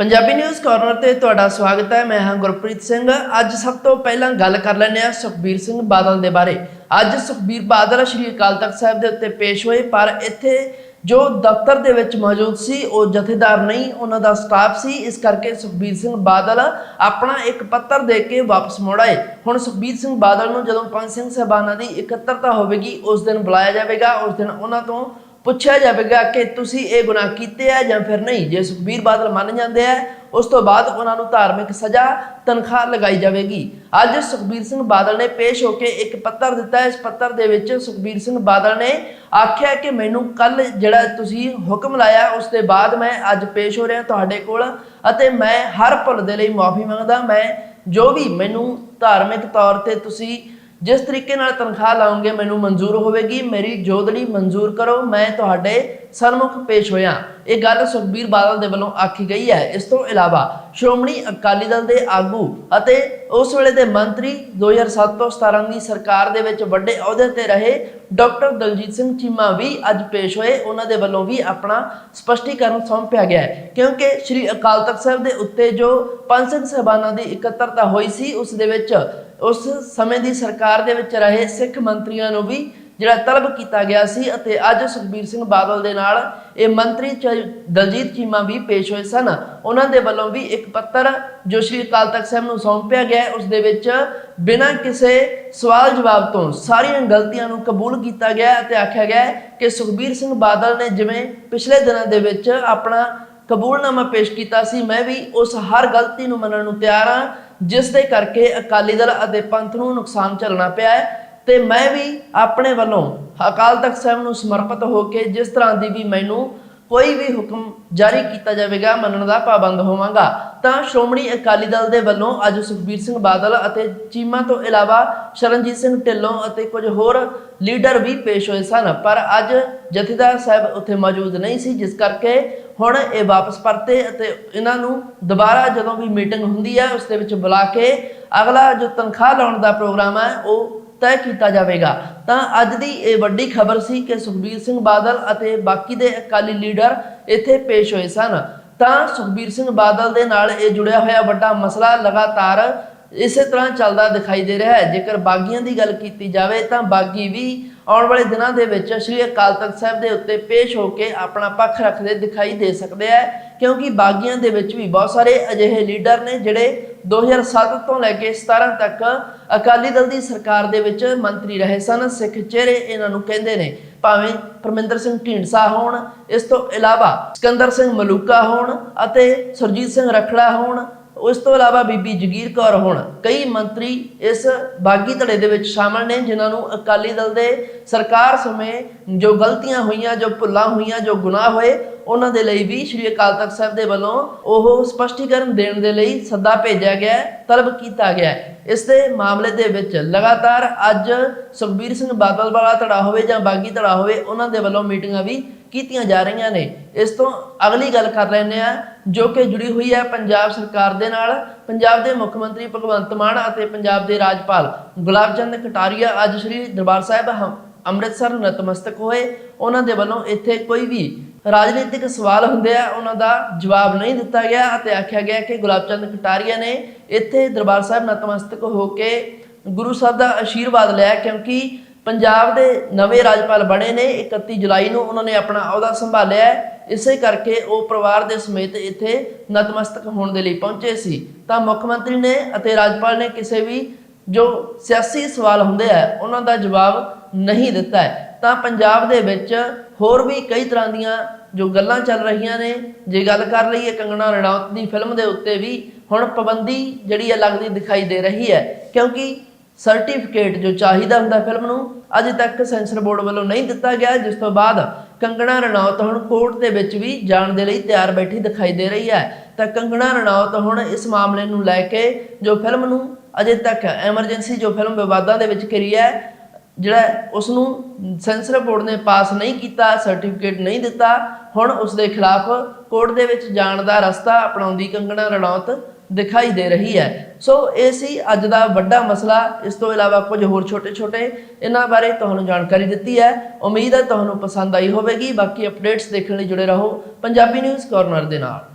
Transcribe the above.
Punjabi news corner ਤੇ ਤੁਹਾਡਾ ਸਵਾਗਤ ਹੈ। ਮੈਂ ਹਾਂ ਗੁਰਪ੍ਰੀਤ ਸਿੰਘ। ਅੱਜ ਸਭ ਤੋਂ ਪਹਿਲਾਂ ਗੱਲ ਕਰ ਲੈਂਦੇ ਹਾਂ ਸੁਖਬੀਰ ਸਿੰਘ ਬਾਦਲ ਦੇ ਬਾਰੇ। ਅੱਜ ਸੁਖਬੀਰ ਬਾਦਲ ਸ਼੍ਰੀ ਅਕਾਲ ਤਖਤ ਸਾਹਿਬ ਦੇ ਉੱਤੇ ਪੇਸ਼ ਹੋਏ, ਪਰ ਇੱਥੇ ਜੋ ਦਫ਼ਤਰ ਦੇ ਵਿੱਚ ਮੌਜੂਦ ਸੀ, ਉਹ ਜਥੇਦਾਰ ਨਹੀਂ, ਉਹਨਾਂ ਦਾ ਸਟਾਫ ਸੀ। ਇਸ ਕਰਕੇ ਸੁਖਬੀਰ ਸਿੰਘ ਬਾਦਲ ਆਪਣਾ ਇੱਕ ਪੱਤਰ ਦੇ ਕੇ ਵਾਪਸ ਮੁੜ ਆਏ। ਹੁਣ ਸੁਖਬੀਰ ਸਿੰਘ ਬਾਦਲ ਨੂੰ ਜਦੋਂ ਪੰਜ ਸਿੰਘ ਸਾਹਿਬਾਨਾਂ ਦੀ ਇਕੱਤਰਤਾ ਹੋਵੇਗੀ, ਉਸ ਦਿਨ ਬੁਲਾਇਆ ਜਾਵੇਗਾ। ਉਸ ਦਿਨ ਉਹਨਾਂ ਤੋਂ ਪੁੱਛਿਆ ਜਾਵੇਗਾ ਕਿ ਤੁਸੀਂ ਇਹ ਗੁਨਾਹ ਕੀਤੇ ਆ ਜਾਂ ਫਿਰ ਨਹੀਂ। ਜੇ ਸੁਖਬੀਰ ਬਾਦਲ ਮੰਨ ਜਾਂਦੇ ਆ, ਉਸ ਤੋਂ ਬਾਅਦ ਉਹਨਾਂ ਨੂੰ ਧਾਰਮਿਕ ਸਜ਼ਾ ਤਨਖਾਹ ਲਗਾਈ ਜਾਵੇਗੀ। ਅੱਜ ਸੁਖਬੀਰ ਸਿੰਘ ਬਾਦਲ ਨੇ ਪੇਸ਼ ਹੋ ਕੇ ਇੱਕ ਪੱਤਰ ਦਿੱਤਾ। ਇਸ ਪੱਤਰ ਦੇ ਵਿੱਚ ਸੁਖਬੀਰ ਸਿੰਘ ਬਾਦਲ ਨੇ ਆਖਿਆ ਕਿ ਮੈਨੂੰ ਕੱਲ ਜਿਹੜਾ ਤੁਸੀਂ ਹੁਕਮ ਲਾਇਆ, ਉਸ ਦੇ ਬਾਅਦ ਮੈਂ ਅੱਜ ਪੇਸ਼ ਹੋ ਰਿਹਾ ਤੁਹਾਡੇ ਕੋਲ ਅਤੇ ਮੈਂ ਹਰ ਭੁੱਲ ਦੇ ਲਈ ਮਾਫੀ ਮੰਗਦਾ। ਮੈਂ ਜੋ ਵੀ ਮੈਨੂੰ ਧਾਰਮਿਕ ਤੌਰ ਤੇ ਤੁਸੀਂ ਜਿਸ ਤਰੀਕੇ ਨਾਲ ਤਨਖਾਹ ਲਾਉਂਗੇ ਮੈਨੂੰ ਮਨਜ਼ੂਰ ਹੋਵੇਗੀ ਮੇਰੀ ਜੋਦੜੀ ਮਨਜ਼ੂਰ ਕਰੋ ਮੈਂ ਤੁਹਾਡੇ ਸਨਮੁਖ ਪੇਸ਼ ਹੋਇਆ। ਇਹ ਗੱਲ ਸੁਖਬੀਰ ਬਾਦਲ ਦੇ ਵੱਲੋਂ ਆਖੀ ਗਈ ਹੈ। ਇਸ ਤੋਂ ਇਲਾਵਾ ਸ਼੍ਰੋਮਣੀ ਅਕਾਲੀ ਦਲ ਦੇ ਆਗੂ ਅਤੇ ਉਸ ਵੇਲੇ ਦੇ ਮੰਤਰੀ 2007 ਤੋਂ 17 ਦੀ ਸਰਕਾਰ ਦੇ ਵਿੱਚ ਵੱਡੇ ਅਹੁਦੇ ਤੇ ਰਹੇ ਡਾਕਟਰ ਦਲਜੀਤ ਸਿੰਘ ਚੀਮਾ ਵੀ ਅੱਜ ਪੇਸ਼ ਹੋਏ। ਉਹਨਾਂ ਦੇ ਵੱਲੋਂ ਵੀ ਆਪਣਾ ਸਪਸ਼ਟੀਕਰਨ ਸੌਂਪਿਆ ਗਿਆ ਹੈ। ਕਿਉਂਕਿ ਸ੍ਰੀ ਅਕਾਲ ਤਖਤ ਸਾਹਿਬ ਦੇ ਉੱਤੇ ਜੋ ਪੰਜ ਸਿੰਘ ਸਹਿਬਾਨਾਂ ਦੀ ਇਕੱਤਰਤਾ ਹੋਈ ਸੀ, ਉਸ ਦੇ ਵਿੱਚ ਉਸ ਸਮੇਂ ਦੀ ਸਰਕਾਰ ਦੇ ਵਿੱਚ ਰਹੇ ਸਿੱਖ ਮੰਤਰੀਆਂ ਨੂੰ ਵੀ ਜਿਹੜਾ ਤਲਬ ਕੀਤਾ ਗਿਆ ਸੀ ਅਤੇ ਅੱਜ ਸੁਖਬੀਰ ਸਿੰਘ ਬਾਦਲ ਦੇ ਨਾਲ ਇਹ ਮੰਤਰੀ ਚ- ਦਲਜੀਤ ਚੀਮਾ ਵੀ ਪੇਸ਼ ਹੋਏ ਸਨ। ਉਹਨਾਂ ਦੇ ਵੱਲੋਂ ਵੀ ਇੱਕ ਪੱਤਰ ਜੋ ਸ਼੍ਰੀ ਅਕਾਲ ਤਖਤ ਸਾਹਿਬ ਨੂੰ ਸੌਂਪਿਆ ਗਿਆ ਹੈ, ਉਸ ਦੇ ਵਿੱਚ ਬਿਨਾਂ ਕਿਸੇ ਸਵਾਲ ਜਵਾਬ ਤੋਂ ਸਾਰੀਆਂ ਗਲਤੀਆਂ ਨੂੰ ਕਬੂਲ ਕੀਤਾ ਗਿਆ ਅਤੇ ਆਖਿਆ ਗਿਆ ਕਿ ਸੁਖਬੀਰ ਸਿੰਘ ਬਾਦਲ ਨੇ ਜਿਵੇਂ ਪਿਛਲੇ ਦਿਨਾਂ ਦੇ ਵਿੱਚ ਆਪਣਾ ਕਬੂਲਨਾਮਾ ਪੇਸ਼ ਕੀਤਾ ਸੀ ਮੈਂ ਵੀ ਉਸ ਹਰ ਗਲਤੀ ਨੂੰ ਮੰਨਣ ਨੂੰ ਤਿਆਰ ਹਾਂ ਜਿਸ ਦੇ ਕਰਕੇ ਅਕਾਲੀ ਦਲ ਅਤੇ ਪੰਥ ਨੂੰ ਨੁਕਸਾਨ ਝੱਲਣਾ ਪਿਆ ਹੈ। ਤੇ ਮੈਂ ਵੀ ਆਪਣੇ ਵੱਲੋਂ ਅਕਾਲ ਤਖਤ ਸਾਹਿਬ ਨੂੰ ਸਮਰਪਿਤ ਹੋ ਕੇ ਜਿਸ ਤਰ੍ਹਾਂ ਦੀ ਵੀ ਮੈਨੂੰ ਕੋਈ ਵੀ ਹੁਕਮ ਜਾਰੀ ਕੀਤਾ ਜਾਵੇਗਾ, ਮੰਨਣ ਦਾ ਪਾਬੰਦ ਹੋਵਾਂਗਾ। ਤਾਂ ਸ਼੍ਰੋਮਣੀ ਅਕਾਲੀ ਦਲ ਦੇ ਵੱਲੋਂ ਅੱਜ ਸੁਖਬੀਰ ਸਿੰਘ ਬਾਦਲ ਅਤੇ ਚੀਮਾ ਤੋਂ ਇਲਾਵਾ ਸ਼ਰਨਜੀਤ ਸਿੰਘ ਢਿੱਲੋਂ ਅਤੇ ਕੁਝ ਹੋਰ ਲੀਡਰ ਵੀ ਪੇਸ਼ ਹੋਏ ਸਨ। ਪਰ ਅੱਜ ਜਥੇਦਾਰ ਸਾਹਿਬ ਉੱਥੇ ਮੌਜੂਦ ਨਹੀਂ ਸੀ, ਜਿਸ ਕਰਕੇ ਹੁਣ ਇਹ ਵਾਪਸ ਪਰਤੇ ਅਤੇ ਇਹਨਾਂ ਨੂੰ ਦੁਬਾਰਾ ਜਦੋਂ ਵੀ ਮੀਟਿੰਗ ਹੁੰਦੀ ਹੈ, ਉਸ ਦੇ ਵਿੱਚ ਬੁਲਾ ਕੇ ਅਗਲਾ ਜੋ ਤਨਖਾਹ ਲਾਉਣ ਦਾ ਪ੍ਰੋਗਰਾਮ ਹੈ, ਉਹ ਤੈਅ ਕੀਤਾ ਜਾਵੇਗਾ। ਤਾਂ ਅੱਜ ਦੀ ਇਹ ਵੱਡੀ ਖਬਰ ਸੀ ਕਿ ਸੁਖਬੀਰ ਸਿੰਘ ਬਾਦਲ ਅਤੇ ਬਾਕੀ ਦੇ ਅਕਾਲੀ ਲੀਡਰ ਇੱਥੇ ਪੇਸ਼ ਹੋਏ ਸਨ। ਤਾਂ ਸੁਖਬੀਰ ਸਿੰਘ ਬਾਦਲ ਦੇ ਨਾਲ ਇਹ ਜੁੜਿਆ ਹੋਇਆ ਵੱਡਾ ਮਸਲਾ ਲਗਾਤਾਰ ਇਸੇ ਤਰ੍ਹਾਂ ਚੱਲਦਾ ਦਿਖਾਈ ਦੇ ਰਿਹਾ ਹੈ। ਜੇਕਰ ਬਾਗੀਆਂ ਦੀ ਗੱਲ ਕੀਤੀ ਜਾਵੇ ਤਾਂ ਬਾਗੀ ਵੀ ਆਉਣ ਵਾਲੇ ਦਿਨਾਂ ਦੇ ਵਿੱਚ ਸ੍ਰੀ ਅਕਾਲ ਤਖਤ ਸਾਹਿਬ ਦੇ ਉੱਤੇ ਪੇਸ਼ ਹੋ ਕੇ ਆਪਣਾ ਪੱਖ ਰੱਖਦੇ ਦਿਖਾਈ ਦੇ ਸਕਦੇ ਆ ਕਿਉਂਕਿ ਬਾਗੀਆਂ ਦੇ ਵਿੱਚ ਵੀ ਬਹੁਤ ਸਾਰੇ ਅਜਿਹੇ ਲੀਡਰ ਨੇ ਜਿਹੜੇ 2007 ਤੋਂ ਲੈ ਕੇ 17 ਤੱਕ ਅਕਾਲੀ ਦਲ ਦੀ ਸਰਕਾਰ ਦੇ ਵਿੱਚ ਮੰਤਰੀ ਰਹੇ ਸਨ। ਸਿੱਖ ਚਿਹਰੇ ਇਹਨਾਂ ਨੂੰ ਕਹਿੰਦੇ ਨੇ, ਭਾਵੇਂ ਪਰਮਿੰਦਰ ਸਿੰਘ ਢੀਂਡਸਾ ਹੋਣ, ਇਸ ਤੋਂ ਇਲਾਵਾ ਸਿਕੰਦਰ ਸਿੰਘ ਮਲੂਕਾ ਹੋਣ ਅਤੇ ਸੁਰਜੀਤ ਸਿੰਘ ਰਖੜਾ ਹੋਣ, ਉਸ ਤੋਂ ਇਲਾਵਾ ਬੀਬੀ ਜਗੀਰ ਕੌਰ ਹੋਣ। ਕਈ ਮੰਤਰੀ ਇਸ ਬਾਗੀ ਧੜੇ ਦੇ ਵਿੱਚ ਸ਼ਾਮਲ ਨੇ, ਜਿਨ੍ਹਾਂ ਨੂੰ ਅਕਾਲੀ ਦਲ ਦੇ ਸਰਕਾਰ ਸਮੇਂ ਜੋ ਗਲਤੀਆਂ ਹੋਈਆਂ, ਜੋ ਭੁੱਲਾਂ ਹੋਈਆਂ, ਜੋ ਗੁਨਾਹ ਹੋਏ ਉਹਨਾਂ ਦੇ ਲਈ ਵੀ ਸ਼੍ਰੀ ਅਕਾਲ ਤਖਤ ਸਾਹਿਬ ਦੇ ਵੱਲੋਂ ਉਹ ਸਪਸ਼ਟੀਕਰਨ ਦੇਣ ਦੇ ਲਈ ਸੱਦਾ ਭੇਜਿਆ ਗਿਆ ਤਲਬ ਕੀਤਾ ਗਿਆ ਇਸ ਦੇ ਮਾਮਲੇ ਦੇ ਵਿੱਚ ਲਗਾਤਾਰ ਅੱਜ ਸੁਖਬੀਰ ਸਿੰਘ ਬਾਦਲ ਵਾਲਾ ਧੜਾ ਹੋਵੇ ਜਾਂ ਬਾਗੀ ਧੜਾ ਹੋਵੇ, ਉਹਨਾਂ ਦੇ ਵੱਲੋਂ ਮੀਟਿੰਗਾਂ ਵੀ ਕੀਤੀਆਂ ਜਾ ਰਹੀਆਂ ਨੇ। ਇਸ ਤੋਂ ਅਗਲੀ ਗੱਲ ਕਰ ਲੈਂਦੇ ਆ ਜੋ ਕਿ ਜੁੜੀ ਹੋਈ ਹੈ ਪੰਜਾਬ ਸਰਕਾਰ ਦੇ ਨਾਲ। ਪੰਜਾਬ ਦੇ ਮੁੱਖ ਮੰਤਰੀ ਭਗਵੰਤ ਮਾਨ ਅਤੇ ਪੰਜਾਬ ਦੇ ਰਾਜਪਾਲ ਗੁਲਾਬ ਚੰਦ ਕਟਾਰੀਆ ਅੱਜ ਸ੍ਰੀ ਦਰਬਾਰ ਸਾਹਿਬ ਹਮ- ਅੰਮ੍ਰਿਤਸਰ ਨਤਮਸਤਕ ਹੋਏ। ਉਹਨਾਂ ਦੇ ਵੱਲੋਂ ਇੱਥੇ ਕੋਈ ਵੀ ਰਾਜਨੀਤਿਕ ਸਵਾਲ ਹੁੰਦੇ ਆ, ਉਹਨਾਂ ਦਾ ਜਵਾਬ ਨਹੀਂ ਦਿੱਤਾ ਗਿਆ ਅਤੇ ਆਖਿਆ ਗਿਆ ਕਿ ਗੁਲਾਬ ਚੰਦ ਕਟਾਰੀਆ ਨੇ ਇੱਥੇ ਦਰਬਾਰ ਸਾਹਿਬ ਨਤਮਸਤਕ ਹੋ ਕੇ ਗੁਰੂ ਸਾਹਿਬ ਦਾ ਆਸ਼ੀਰਵਾਦ ਲਿਆ, ਕਿਉਂਕਿ ਪੰਜਾਬ ਦੇ ਨਵੇਂ ਰਾਜਪਾਲ ਬਣੇ ਨੇ 31 ਜੁਲਾਈ ਨੂੰ ਉਹਨਾਂ ਨੇ ਆਪਣਾ ਅਹੁਦਾ ਸੰਭਾਲਿਆ ਹੈ। ਇਸੇ ਕਰਕੇ ਉਹ ਪਰਿਵਾਰ ਦੇ ਸਮੇਤ ਇੱਥੇ ਨਤਮਸਤਕ ਹੋਣ ਦੇ ਲਈ ਪਹੁੰਚੇ ਸੀ ਤਾਂ ਮੁੱਖ ਮੰਤਰੀ ਨੇ ਅਤੇ ਰਾਜਪਾਲ ਨੇ ਕਿਸੇ ਵੀ ਜੋ ਸਿਆਸੀ ਸਵਾਲ ਹੁੰਦੇ ਆ, ਉਹਨਾਂ ਦਾ ਜਵਾਬ ਨਹੀਂ ਦਿੱਤਾ ਹੈ ਤਾਂ ਪੰਜਾਬ ਦੇ ਵਿੱਚ ਹੋਰ ਵੀ ਕਈ ਤਰ੍ਹਾਂ ਦੀਆਂ ਜੋ ਗੱਲਾਂ ਚੱਲ ਰਹੀਆਂ ਨੇ, ਜੇ ਗੱਲ ਕਰ ਲਈਏ ਕੰਗਣਾ ਰਣੌਤ ਦੀ ਫਿਲਮ ਦੇ ਉੱਤੇ ਵੀ ਹੁਣ ਪਾਬੰਦੀ ਜਿਹੜੀ ਹੈ ਲੱਗਦੀ ਦਿਖਾਈ ਦੇ ਰਹੀ ਹੈ, ਕਿਉਂਕਿ ਸਰਟੀਫਿਕੇਟ ਜੋ ਚਾਹੀਦਾ ਹੁੰਦਾ ਫਿਲਮ ਨੂੰ, ਅਜੇ ਤੱਕ ਸੈਂਸਰ ਬੋਰਡ ਵੱਲੋਂ ਨਹੀਂ ਦਿੱਤਾ ਗਿਆ, ਜਿਸ ਤੋਂ ਬਾਅਦ ਕੰਗਣਾ ਰਣੌਤ ਹੁਣ ਕੋਰਟ ਦੇ ਵਿੱਚ ਵੀ ਜਾਣ ਦੇ ਲਈ ਤਿਆਰ ਬੈਠੀ ਦਿਖਾਈ ਦੇ ਰਹੀ ਹੈ। ਤਾਂ ਕੰਗਣਾ ਰਣੌਤ ਹੁਣ ਇਸ ਮਾਮਲੇ ਨੂੰ ਲੈ ਕੇ ਜੋ ਫਿਲਮ ਨੂੰ ਅਜੇ ਤੱਕ ਐਮਰਜੈਂਸੀ ਜੋ ਫਿਲਮ ਵਿਵਾਦਾਂ ਦੇ ਵਿੱਚ ਘਿਰੀ ਹੈ ਜਿਹੜਾ ਉਸ ਨੂੰ ਸੈਂਸਰ ਬੋਰਡ ਨੇ ਪਾਸ ਨਹੀਂ ਕੀਤਾ ਸਰਟੀਫਿਕੇਟ ਨਹੀਂ ਦਿੱਤਾ, ਹੁਣ ਉਸ ਦੇ ਖਿਲਾਫ ਕੋਰਟ ਦੇ ਵਿੱਚ ਜਾਣ ਦਾ ਰਸਤਾ ਅਪਣਾਉਂਦੀ ਕੰਗਣਾ ਰਣੌਤ ਦਿਖਾਈ ਦੇ ਰਹੀ ਹੈ। ਸੋ ਇਹ ਸੀ ਅੱਜ ਦਾ ਵੱਡਾ ਮਸਲਾ। ਇਸ ਤੋਂ ਇਲਾਵਾ ਕੁਝ ਹੋਰ ਛੋਟੇ-ਛੋਟੇ ਇਹਨਾਂ ਬਾਰੇ ਤੁਹਾਨੂੰ ਜਾਣਕਾਰੀ ਦਿੱਤੀ ਹੈ। ਉਮੀਦ ਹੈ ਤੁਹਾਨੂੰ ਪਸੰਦ ਆਈ ਹੋਵੇਗੀ। ਬਾਕੀ ਅਪਡੇਟਸ ਦੇਖਣ ਲਈ ਜੁੜੇ ਰਹੋ ਪੰਜਾਬੀ ਨਿਊਜ਼ ਕਾਰਨਰ ਦੇ ਨਾਲ।